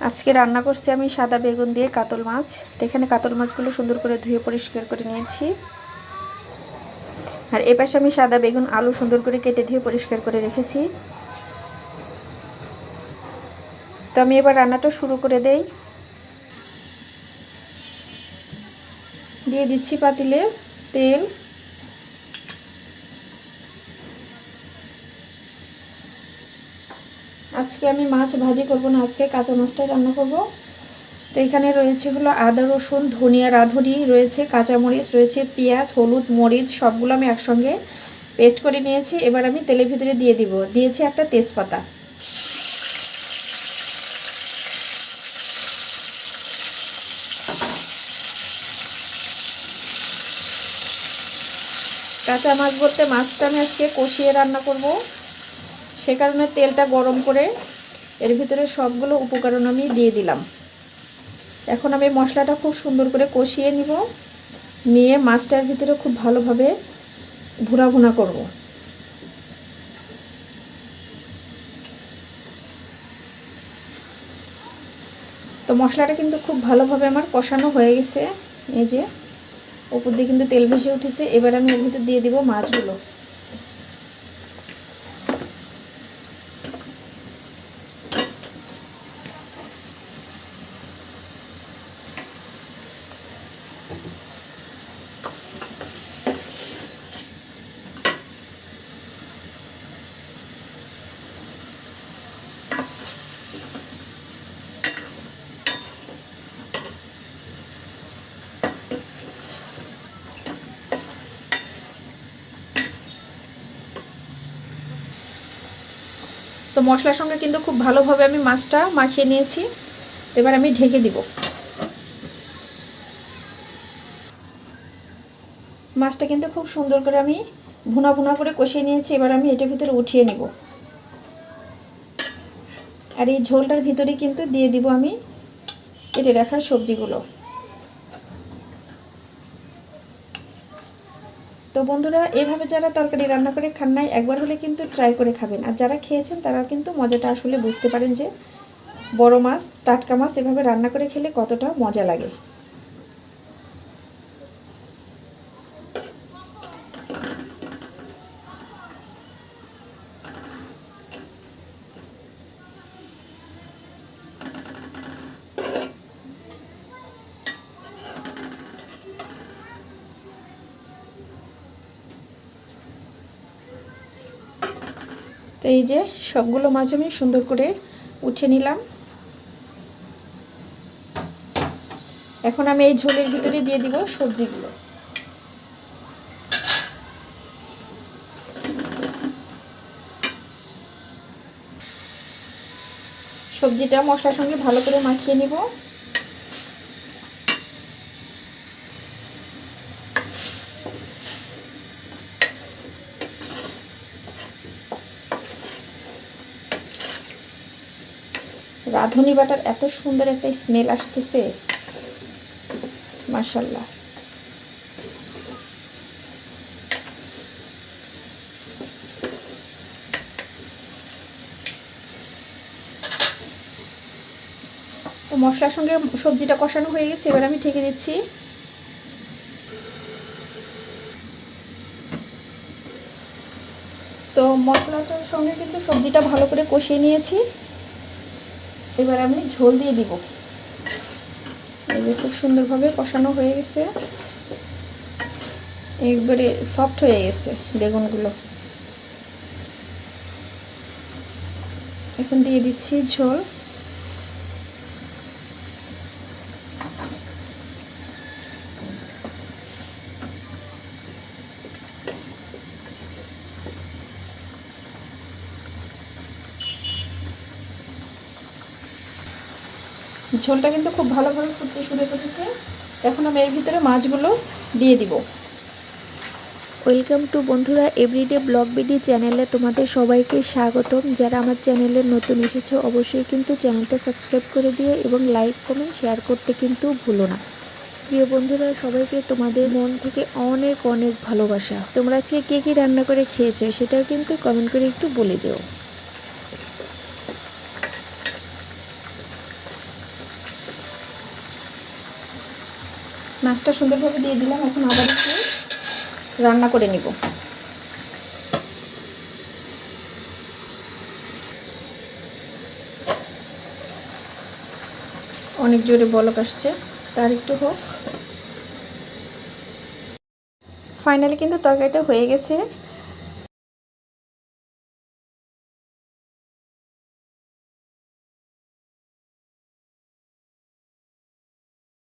আজকে রান্না করছি আমি সাদা বেগুন দিয়ে কাতল মাছ। এখানে কাতল মাছগুলো সুন্দর করে ধুয়ে পরিষ্কার করে নিয়েছি। আর এ পাশে আমি সাদা বেগুন আলু সুন্দর করে কেটে ধুয়ে পরিষ্কার করে রেখেছি। তো আমি এবার রান্নাটা শুরু করে দেই। দিয়ে দিচ্ছি পাতিলে তেল। আজকে আমি মাছ ভাজি করব না, আজকে কাঁচা মাছটাই রান্না করব। তো এখানে রয়েছে হলো আদা, রসুন, ধনিয়া, রাঁধুনি, রয়েছে কাঁচামরিচ, রয়েছে পেঁয়াজ, হলুদ, মরিচ, সবগুলো আমি একসঙ্গে পেস্ট করে নিয়েছি। এবার আমি তেলের ভিতরে দিয়ে দিব। দিয়েছি একটা তেজপাতা। কাঁচা মাছ বলতে মাছটা আমি আজকে কষিয়ে রান্না করব। সে কারণে তেলটা গরম করে এর ভিতরে সবগুলো উপকরণ আমি দিয়ে দিলাম। এখন আমি মশলাটা খুব সুন্দর করে কষিয়ে নিব। নিয়ে মাছটার ভিতরে খুব ভালোভাবে ভুনা ভুনা করব। তো মশলাটা কিন্তু খুব ভালোভাবে আমার কষানো হয়ে গেছে। এই যে, উপর দিয়ে কিন্তু তেল ভেসে উঠেছে। এবার আমি এর ভিতরে দিয়ে দিব মাছগুলো। তো মশলার সঙ্গে কিন্তু খুব ভালোভাবে আমি মাছটা মাখিয়ে নিয়েছি। এবার আমি ঢেকে দিব। মাছটা কিন্তু খুব সুন্দর করে আমি ভুনা ভুনা করে কষিয়ে নিয়েছি, এবার আমি এটার ভিতরে উঠিয়ে নিব। আর এই ঝোলটার ভিতরে কিন্তু দিয়ে দিব আমি কেটে রাখার সবজিগুলো। তো বন্ধুরা, এভাবে যারা তরকারি রান্না করে খান নাই, একবার হলে কিন্তু ট্রাই করে খাবেন। আর যারা খেয়েছেন, তারা কিন্তু মজাটা আসলে বুঝতে পারেন যে বড় মাছ, টাটকা মাছ এভাবে রান্না করে খেলে কতটা মজা লাগে। তো এই যে সবগুলো মাছ আমি সুন্দর করে উঠে নিলাম। এখন আমি এই ঝোলের ভিতরে দিয়ে দিব সবজিগুলো। সবজিটা মশলার সঙ্গে ভালো করে মাখিয়ে নিব। রাঁধুনি বাটার এত সুন্দর একটা স্মেল আসতেছে। মার্শাল্লাহ তো মশলার সঙ্গে সবজিটা কষানো হয়ে গেছে, এবার আমি ঠেকে দিচ্ছি। তো মশলাটার সঙ্গে কিন্তু সবজিটা ভালো করে কষিয়ে নিয়েছি। এবার আমি ঝোল দিয়ে দিব। খুব সুন্দরভাবে কষানো হয়ে গেছে। একবারে সফট হয়ে গেছে বেগুনগুলো। এখন দিয়ে দিচ্ছি ঝোল। ঝোলটা কিন্তু খুব ভালোভাবে ফুটতে শুরু করেছে। এখন আমি এর ভিতরে মাছগুলো দিয়ে দিব। ওয়েলকাম টু বন্ধুরা, এভরিডে ব্লগ বিডি চ্যানেলে তোমাদের সবাইকে স্বাগতম। যারা আমার চ্যানেলে নতুন এসেছে, অবশ্যই কিন্তু চ্যানেলটা সাবস্ক্রাইব করে দিও এবং লাইক, কমেন্ট, শেয়ার করতে কিন্তু ভুলো না। প্রিয় বন্ধুরা, সবাইকে তোমাদের মন থেকে অনেক অনেক ভালোবাসা। তোমরা আজকে কে কী রান্না করে খেয়েছো, সেটাও কিন্তু কমেন্ট করে একটু বলে যেও। মাছটা সুন্দরভাবে দিয়ে দিলাম, এখন আবার একটু রান্না করে নিব। অনেক জোরে বলক আসছে, তার একটু হোক। ফাইনালি কিন্তু তরকারিটা হয়ে গেছে।